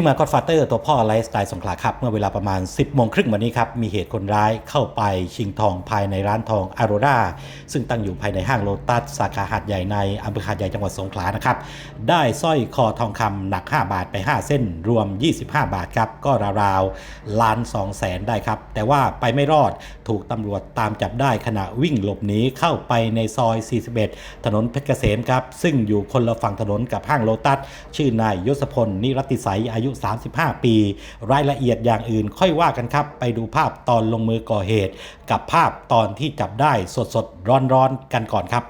ที่มากอดฟาเตอร์ตัวพ่อไลฟ์สไตล์สงขลาครับ เมื่อเวลาประมาณ 10โมงครึ่งวันนี้ครับ มีเหตุคนร้ายเข้าไปชิงทองภายในร้านทองอโรราซึ่งตั้งอยู่ภายในห้างโลตัสสาขาหาดใหญ่ในอำเภอหาดใหญ่จังหวัดสงขลานะครับ ได้สร้อยคอทองคำหนัก 5 บาทไป 5 เส้น รวม 25 บาทครับ ก็ราวๆล้าน2แสนได้ครับ แต่ว่าไปไม่รอดถูกตำรวจตามจับได้ขณะวิ่งหลบหนีเข้าไปในซอย 41 ถนนเพชรเกษมครับซึ่งอยู่คนละฝั่งถนนกับห้างโลตัสชื่อนายยศพลนิรติสัยอายุ35 ปี รายละเอียดอย่างอื่นค่อยว่ากันครับ ไปดูภาพตอนลงมือก่อเหตุ กับภาพตอนที่จับได้สดๆร้อนๆกันก่อนครับ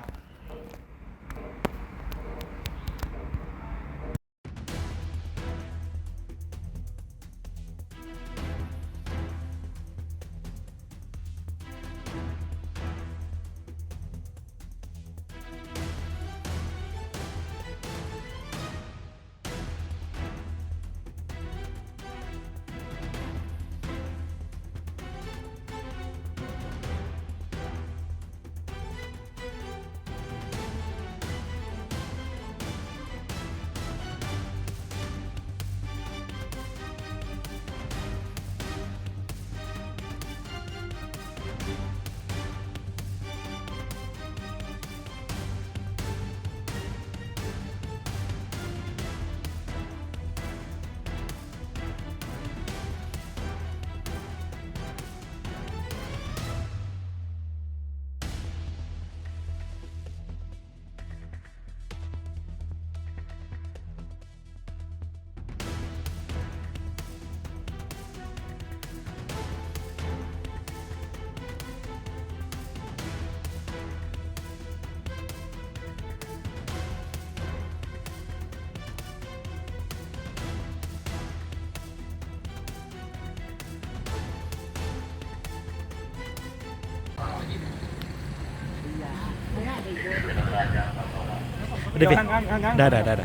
ได้ได้ได้ได้ได้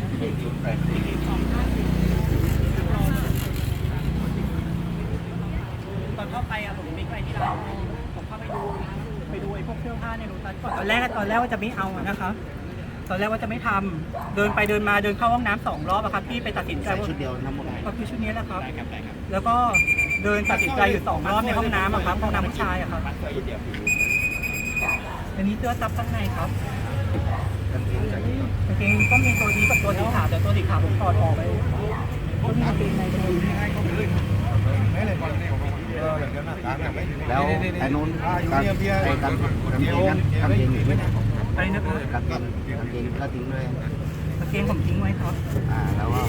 ตอนเข้าไปอะผมไม่ไปที่ร้านผมเข้าไปดูไปดูไอ้พวกเสื้อผ้าในโรตัสก่อนตอนแรกอะตอนแรกว่าจะไม่เอาอะนะคะ ตอนแรกว่าจะไม่ทำเดินไปเดินมาเดินเข้าห้องน้ำสองรอบอะครับพี่ไปตัดสินใจว่าชุดเดียวทั้งหมดก็คือชุดนี้แหละครับ แล้วก็เดินตัดสินใจอยู่สองรอบในห้องน้ำอะครับห้องน้ำผู้ชายอะครับอันนี้เสื้อซับข้างในครับ กางเกงก็มีตัวนี้กับตัวสีขาวแต่ตัวสีขาวผมถอดออกไปก็มีกางเกงในตัวนี้แล้วไอ้นู้นการไอ้การกางเกงนั้นกางเกงอยู่ไหนอะไรนะครับกางเกงกางเกงก็ทิ้งด้วยกางเกงผมทิ้งไว้ครับอ่าแล้วก็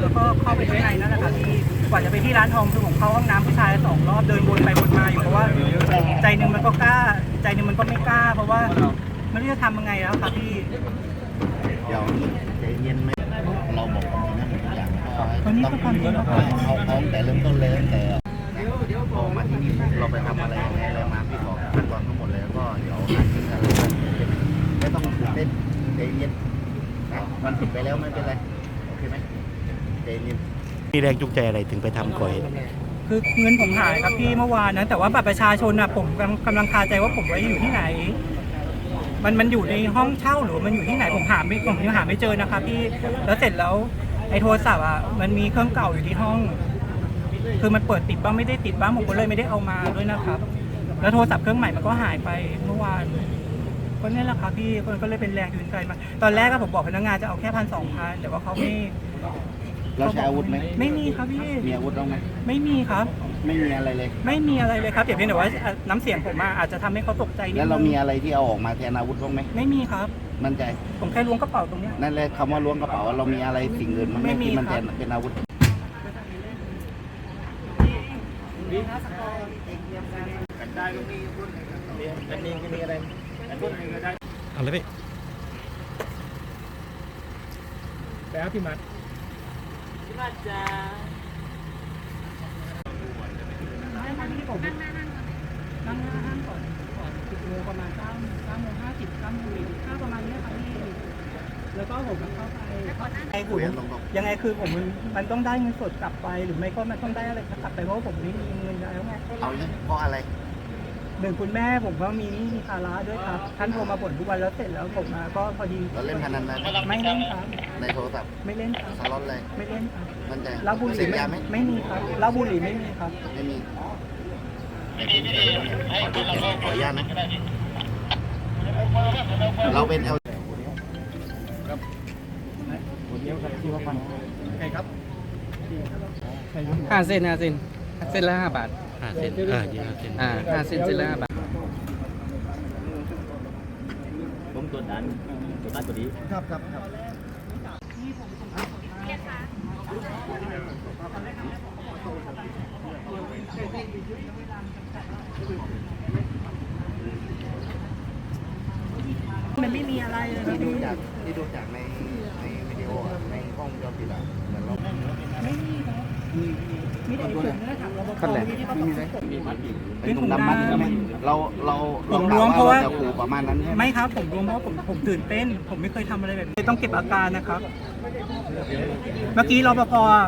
แล้วก็เข้าไปข้างในนั่นแหละค่ะที่กว่าจะไปที่ร้านทองคือผมเข้าห้องน้ำผู้ชายสองรอบเดินวนไปวนมาอยู่เพราะว่าใจหนึ่งมันก็กล้า ใจหนึ่งมันก็ไม่กล้า เพราะว่าไม่รู้จะทำยังไงแล้วค่ะพี่เดี๋ยวใจเย็นไหมเราบอกความจริงนะทุกอย่างตอนนี้ก็ความจริงแล้วครับเอาเอาแต่เริ่มต้นเลยตั้งแต่พอมาที่นี่เราไปทำอะไรยังไงอะไรมาพี่บอกขั้นตอนทั้งหมดเลยแล้วก็เดี๋ยวไรไม่ต้องตื่นเต้นใจเย็นนะมันผิดไปแล้วไม่เป็นไรโอเคไหมใจเย็นมีแรงจูงใจอะไรถึงไปทำก่อเหตุ คือเงินผมหายครับพี่เมื่อวานนะแต่ว่าบัตรประชาชนอะผมกำลังกำลังคาใจว่าผมไว้อยู่ที่ไหน มันมันอยู่ในห้องเช่าหรือมันอยู่ที่ไหนผมหาไม่ผมยังหาไม่เจอนะครับพี่แล้วเสร็จแล้วไอ้โทรศัพท์อะมันมีเครื่องเก่าอยู่ที่ห้อง คือมันเปิดติดบ้างไม่ได้ติดบ้างผมก็เลยไม่ได้เอามาด้วยนะครับ แล้วโทรศัพท์เครื่องใหม่มันก็หายไปเมื่อวานก็นี่แหละครับพี่คนก็เลยเป็นแรงจูงใจมาตอนแรกก็ผมบอกพนักงานจะเอาแค่พันสองพันแต่ว่าเขาไม่ เราใช้อาวุธไหมไม่มีครับพี่ มีอาวุธบ้างไหมไม่มีครับ ไม่มีอะไรเลย ไม่มีอะไรเลยครับเดี๋ยวเพียงแต่ว่าอะน้ำเสียงผมมาอาจจะทำให้เขาตกใจนิดแล้วเรานึมีงอะไรที่เอาออกมาแทนอาวุธบ้างไหมไม่มีครับ มั่นใจผมแค่ล้วงกระเป๋าตรงเนี้ย นั่นแหละคำว่าล้วงกระเป๋าเรามีอะไรสิ่งอื่นมั้งไหไม่มีที่มันคแทรับนเป็นอาวุธได้ตรงนี้คุณกันเองมีอะไรเอาเลยพี่ แล้วพี่มัด พี่มัดจ้านั่งที่ผมนั่งหน้านั่งห้าห้างก่อนก่อนสิบโมงประมาณเก้าเก้าโมงห้าสิบเก้าโมงสี่สิบห้าประมาณนี้ครับพี่แล้วก็ผมเข้าไปไอ้ผมคุยกันตรงยังไงคือผมมันมันต้องได้เงินสดกลับไปหรือไม่ก็มันต้องได้อะไรกลับไปเพราะผมไม่มีเงินแล้วไงเอาเนี่ยเพราะอะไร หนึ่งคุณแม่ผมก็มีหนี่มีภาระด้วยครับ ท่านโทรมาบ่นทุกวันแล้วเสร็จแล้วผมมาก็พอดีเราเล่นพนันไหมไม่เล่นครับในโทรศัพท์ไม่เล่นครับสล็อตเลยไม่เล่นครับมันใจเหล้าบุหเสรี่พไม่ยาไหมไม่มีครับเหล้าบุหรี่ไม่มีครับ ไม่มีขออนุญาตนะเราเป็นเอลห้าเส้นห้าเส้น เส้นละห้าบาท ห้าเซนอ่ายี่ห้าเซนอ่าห้าเส้นเส้นละห้าบาท ผมตัวดันตัวดันตัวนี้ครับครับครับมันไม่มีอะไรเลยครับที่ดูพี่จากที่ดูจากในในวิดีโออะในกล้องวงจรปิดอะเหมือนเรา ไม่มีครับ มีแต่ผมนี่แหละถามรปภขั้นแหละที่เขาบอกเป็นถุงดำมัดใช่ไหมเราเราผมเราล้วงกเพราะว่า จะขู่ประมาณนั้นใช่ไหมไม่ครับผมรวมเพราะว่าผมผมตื่นเต้น ผมไม่เคยทำอะไรแบบนี้ต้องเก็บอาการนะครับ เมื่อกี้รปภอะ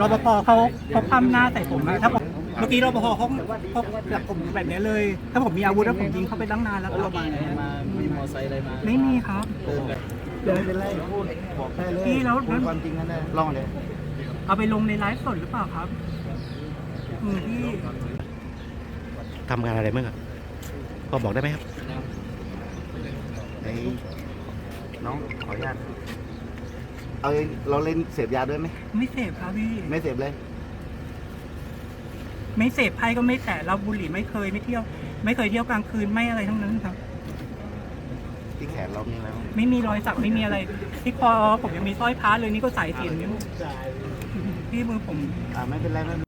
รปภเขาเขาคว่ำหน้าใส่ผมอะถ้าผมเมื่อกี้รปภเขาเขาแบบผมแบบนี้เลย ถ้าผมมีอาวุธแล้วผมยิงเขาไปตั้งนานแล้วครับมาไหนมามีมอไซค์อะไรมาไม่มีครับ เดินเป็นไรพูดบอกได้เลยพี่แล้ว พูดความจริงนั่นแหละลองเลย เอาไปลงในไลฟ์สดหรือเปล่าครับอืมพี่ทำงานอะไรบ้างครับพอบอกได้ไหมครับไอ้น้องขออนุญาตเอาเองเราเล่นเสพยาด้วยไหมไม่เสพครับพี่ ไม่เสพเลย ไม่เสพไพ่ก็ไม่แตะเราบุหรี่ไม่เคยไม่เที่ยว ไม่เคยเที่ยวกลางคืนไม่อะไรทั้งนั้นครับ ที่แขนเรามีอะไรบ้างไม่มีรอยสักไม่มีอะไร ที่คอผมยังมีสร้อยพระเลยนี่ก็สายเสียงนิ้ว พี่มือผม อ่าไม่เป็นไรไม่เป็นไร